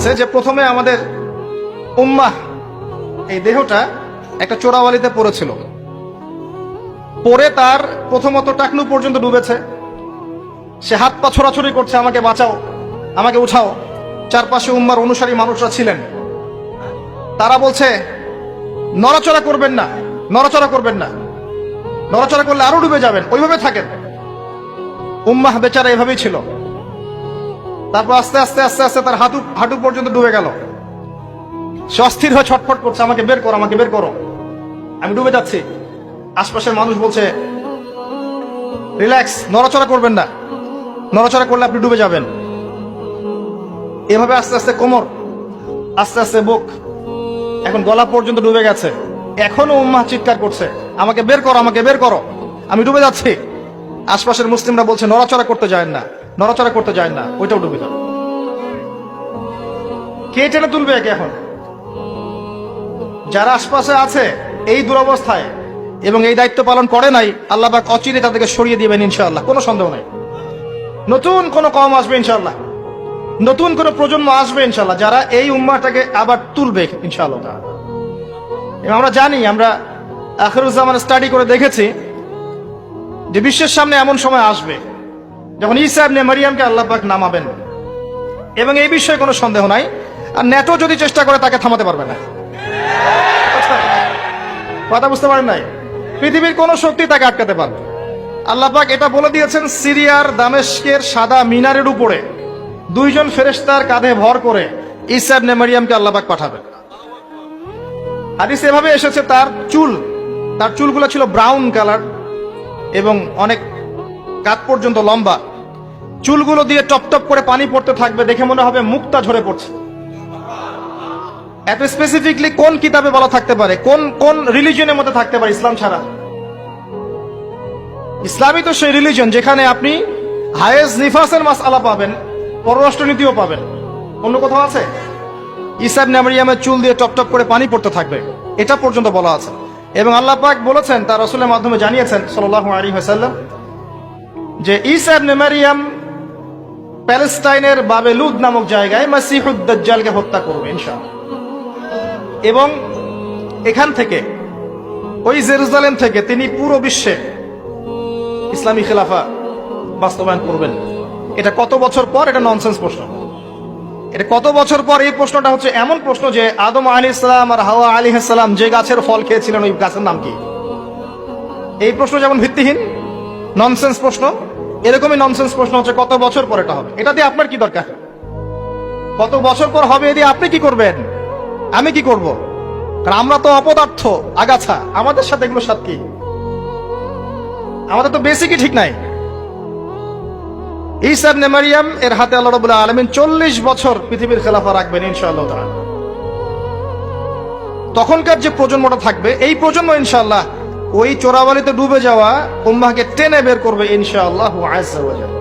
সে যে প্রথমে আমাদের উম্মাহ, এই দেহটা একটা চোরাওয়ালিতে পড়েছিল। পরে তার প্রথমত টাকনু পর্যন্ত ডুবেছে। সে হাত পা ছোড়াছড়ি করছে, আমাকে বাঁচাও, আমাকে উঠাও। চারপাশে উম্মার অনুসারী মানুষরা ছিলেন। তারা বলছে, নড়াচড়া করবেন না, নড়াচড়া করবেন না। নড়াচড়া করলে আরও ডুবে যাবেন, ওইভাবে থাকেন। উম্মাহ বেচারা এভাবেই ছিল। তারপর আস্তে আস্তে আস্তে আস্তে তার হাঁটু হাঁটু পর্যন্ত ডুবে গেল। সে অস্থির হয়ে ছটফট করছে, আমাকে বের করো, আমাকে বের করো। আমি ডুবে যাচ্ছি। আশপাশের মানুষ বলছে, রিল্যাক্স, নড়াচড়া করবেন না। নড়াচড়া করলে আপনি ডুবে যাবেন। এভাবে আস্তে আস্তে কোমর, আস্তে আস্তে বুক, এখন গলা পর্যন্ত ডুবে গেছে। এখনও উম্মাহ চিৎকার করছে, আমাকে বের করো, আমাকে বের করো। আমি ডুবে যাচ্ছি। আশপাশের মুসলিমরা বলছে, নড়াচড়া করতে যায় না। নড়াচড়া করতে যায় না ওইটাও ডুবে যাবে কে টেনে তুলবে একে এখন? যারা আশপাশে আছে, এই দুরবস্থায়, এবং এই দায়িত্ব পালন করে নাই, আল্লাহ পাক অচিরে তাদেরকে সরিয়ে দিবেন ইনশাআল্লাহ। কোনো সন্দেহ নাই। নতুন কোন কম আসবে ইনশাআল্লাহ। নতুন কোন প্রজন্ম আসবে ইনশাআল্লাহ, যারা এই উম্মাটাকে আবার তুলবে ইনশাআল্লাহ। এবং আমরা জানি, আমরা আখরুজ্জামান স্টাডি করে দেখেছি যে বিশ্বের সামনে এমন সময় আসবে। যখন ঈসা ইবনে মারিয়ামকে আল্লাহ পাক নামাবেন, এবং এই বিষয়ে কোনো সন্দেহ নাই, আর নেটো যদি চেষ্টা করে, তাকে থামাতে পারবে না। কথা বুঝতে পারেন নাই? পৃথিবীর কোনো শক্তি তাকে আটকাতে পারবে আল্লাহ পাক এটা বলে দিয়েছেন, সিরিয়ার দামেস্কের সাদা মিনারের উপরে দুইজন ফেরেশতার কাঁধে ভর করে ঈসা ইবনে মারিয়ামকে আল্লাহ পাক পাঠাবেন। হাদিস এভাবে এসেছে, তার চুল, তার চুলগুলো ছিল ব্রাউন কালার, এবং অনেক কাত পর্যন্ত লম্বা। চুলগুলো দিয়ে টপ টপ করে পানি পড়তে থাকবে দেখে মনে হবে মুক্তা ঝরে পড়ছে। এত স্পেসিফিকলি কোন কিতাবে বলা থাকতে পারে? কোন কোন রিলিজনের মধ্যে থাকতে পারে ইসলাম ছাড়া? ইসলামই তো সেই রিলিজন যেখানে আপনি হায়েজ নিফাসের মাস আলা পাবেন, পররাষ্ট্রনীতিও পাবেন। অন্য কোথাও আছে? ইসাব নামরিয়ামের চুল দিয়ে টপ টপ করে পানি পড়তে থাকবে। এটা পর্যন্ত বলা আছে। এবং আল্লাহ পাক বলেছেন, তার রসুলের মাধ্যমে জানিয়েছেন সাল্লাহ আলী হাসাল্লাম যে ইসাব নেমারিয়াম প্যালেস্টাইনের বাবেলুদ নামক জায়গায় মাসিহুদ্দাজ্জালকে হত্যা করবে, ইনশাআল্লাহ। এবং এখান থেকে, ওই জেরুজালেম থেকে তিনি পুরো বিশ্বে ইসলামী খেলাফা বাস্তবায়ন করবেন। এটা কত বছর পর? এটা ননসেন্স প্রশ্ন। এটা কত বছর পর? এই প্রশ্নটা হচ্ছে এমন প্রশ্ন যে আদম আলী ইসলাম আর হাওয়া আলী ইসলাম যে গাছের ফল খেয়েছিলেন, ওই গাছের নাম কি? এই প্রশ্ন যেমন ভিত্তিহীন ননসেন্স প্রশ্ন। এরকমই ননসেন্স প্রশ্ন হচ্ছে, কত বছর পর এটা হবে? এটা দিয়ে আপনার কি দরকার? কত বছর পর হবে এ দিয়ে আপনি কি করবেন? আমি কি করব? কারণ আমরা তো অপদার্থ, আগাছা। আমাদের সাথে এগুলো সাথে কি? আমাদের তো বেসিকই ঠিক নাই। ঈসা নেমারিয়াম এর হাতে আল্লাহ রাব্বুল আলামিন 40 বছর পৃথিবীর খেলাফা রাখবেন ইনশাআল্লাহ তখনকার যে প্রজন্মটা থাকবে, এই প্রজন্ম ইনশাআল্লাহ ওই চোরাবালিতে ডুবে যাওয়া উম্মাকে টেনে বের করবে ইনশাআল্লাহ জাল্লা